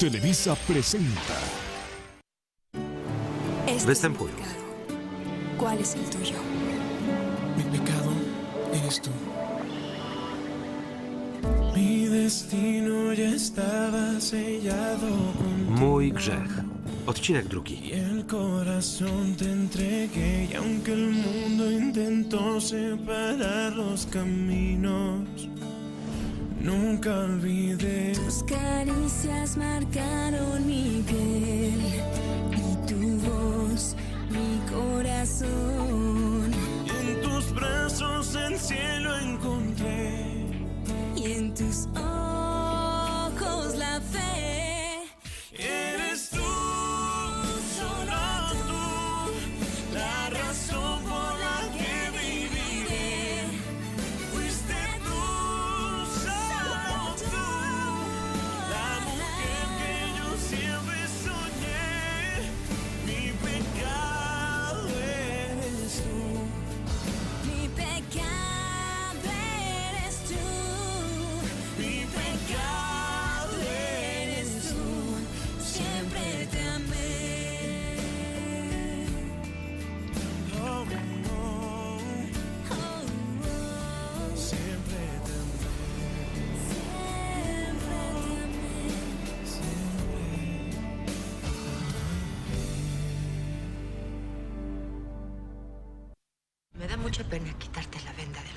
Televisa presenta Este es mi pecado. ¿Cuál es el tuyo? Mi pecado eres tú. Mi destino ya estaba sellado con Mój grzech. Odcinek drugi. y el corazón te entregué y aunque el mundo intentó separar los caminos, nunca olvidé Tus caricias marcaron mi piel y tu voz mi corazón. y en tus brazos el cielo encontré. Y en tus ojos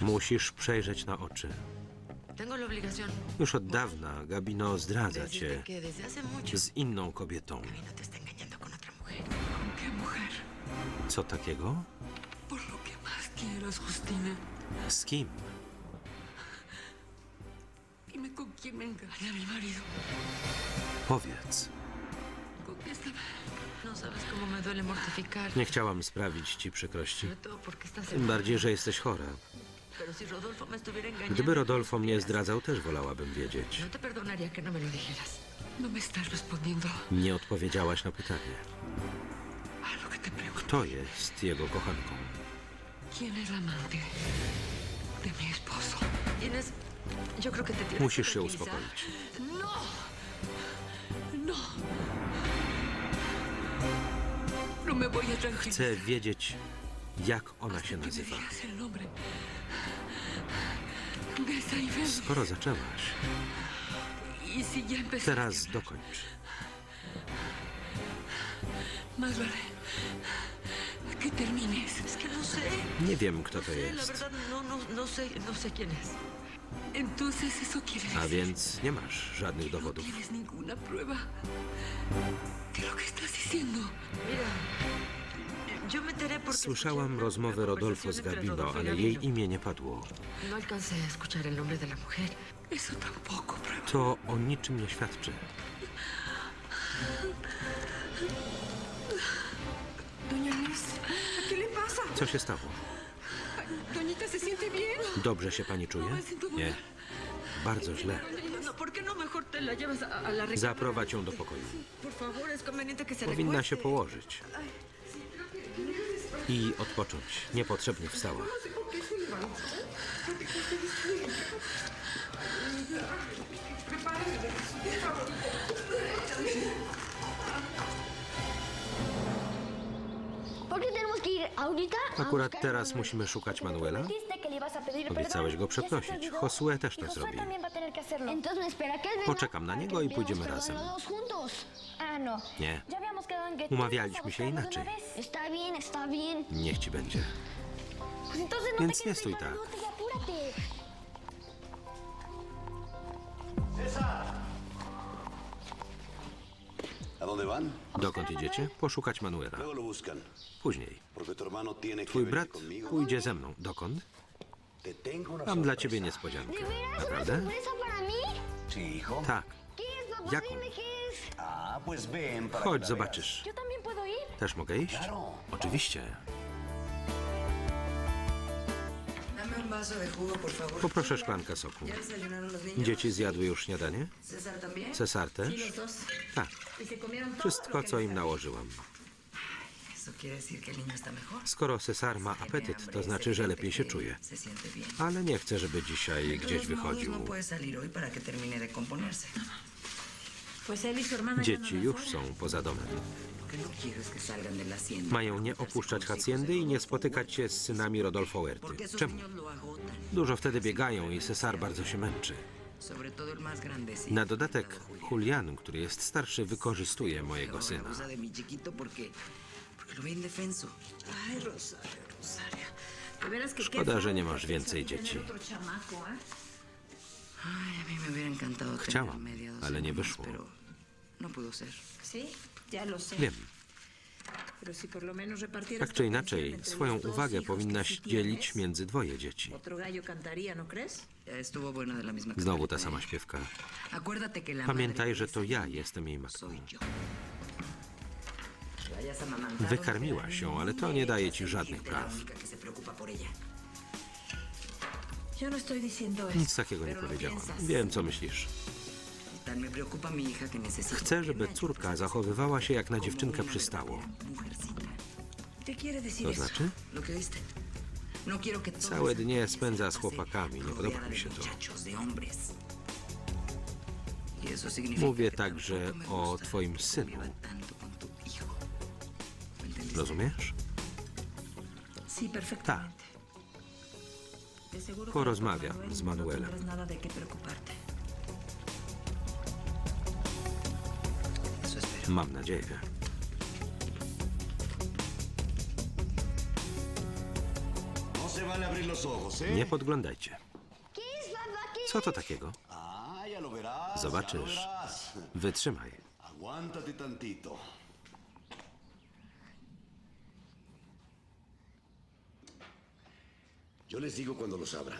Musisz przejrzeć na oczy. Już od dawna Gabino zdradza cię z inną kobietą. Co takiego? Z kim? Powiedz. No. Nie chciałam sprawić ci przykrości. Tym bardziej, że jesteś chora. Gdyby Rodolfo mnie zdradzał, też wolałabym wiedzieć. No no Nie odpowiedziałaś na pytanie. Kto jest jego kochanką? ¿Quién es la Chcę wiedzieć, jak ona się nazywa. Skoro zaczęłaś, teraz dokończ. No. Nie wiem, kto No to jest. no, A więc nie masz żadnych que dowodów. Słyszałam rozmowę Rodolfo z Gabino, ale jej imię nie padło. No. To o niczym nie świadczy. Co się stało? Dobrze się pani czuje? Nie. Bardzo źle. No, ¿Por qué no? Zaprowadź ją do pokoju. Powinna się położyć. I odpocząć. Niepotrzebnie wstała. Akurat teraz musimy szukać Manuela. Obiecałeś go ¿Ya se te przeprosić. Josué też to Josué zrobi. también va a tener que hacerlo. Entonces espera que él venga Poczekam na niego i pójdziemy razem. no. Nie. Umawialiśmy się inaczej. Niech ci będzie. No Więc nie stój tak. y. Dokąd idziecie? Poszukać Manuela. Później. Twój brat pójdzie ze mną. Dokąd? Mam dla ciebie niespodziankę. ¿De veras? ¿Una Naprawdę? Tak. Jaką? Chodź, zobaczysz. Też mogę iść? Oczywiście. Poproszę szklankę soku. Dzieci zjadły już śniadanie? Cesar też? Tak. Y Wszystko, co im nałożyłam. Skoro Cesar ma apetyt, to znaczy, że lepiej się czuje. Ale nie chcę, żeby dzisiaj gdzieś wychodził. No él y Dzieci już są poza domem. No. Mają nie opuszczać haciendy i nie spotykać się z synami Rodolfo Huerty. Czemu? Dużo wtedy biegają i Cesar bardzo się męczy. Na dodatek Julian, który jest starszy, wykorzystuje mojego syna. Lo ve indefenso. Ay, Rosario, Rosario. De veras que qué Szkoda, że nie masz więcej dzieci. ¿eh? Ay, a mí me hubiera encantado Chciałam, tener media docena ale nie más, wyszło. Pero no pudo ser. Sí, ya lo sé. Wiem. Pero si por lo menos repartieras Tak tu czy atención inaczej, entre swoją los dos uwagę hijos que powinnaś dzielić tienes, między dwoje dzieci. Otro gallo cantaría, ¿no crees? Ya Estuvo buena de la misma Znowu ta sama ¿eh? śpiewka. Acuérdate que la Pamiętaj, że to ja jestem jej matką. soy yo. Ją, la ale to nie daje ci żadnych praw. Nic takiego nie powiedziałam. Wiem, co myślisz. Chcę, żeby córka zachowywała się jak na dziewczynkę przystało. verdadera mujercita. ¿Qué quiere decir To znaczy? Całe dnie spędza z chłopakami. Nie podoba mi się to. Mówię także o twoim synu. Rozumiesz? Que Porozmawiam z No Manuelem. Mam nadzieję. No ¿eh? Nie podglądajcie. ¿Qué es, papá? ¿Qué Co to takiego? Ah, Zobaczysz. Wytrzymaj. Yo les digo cuando los abran.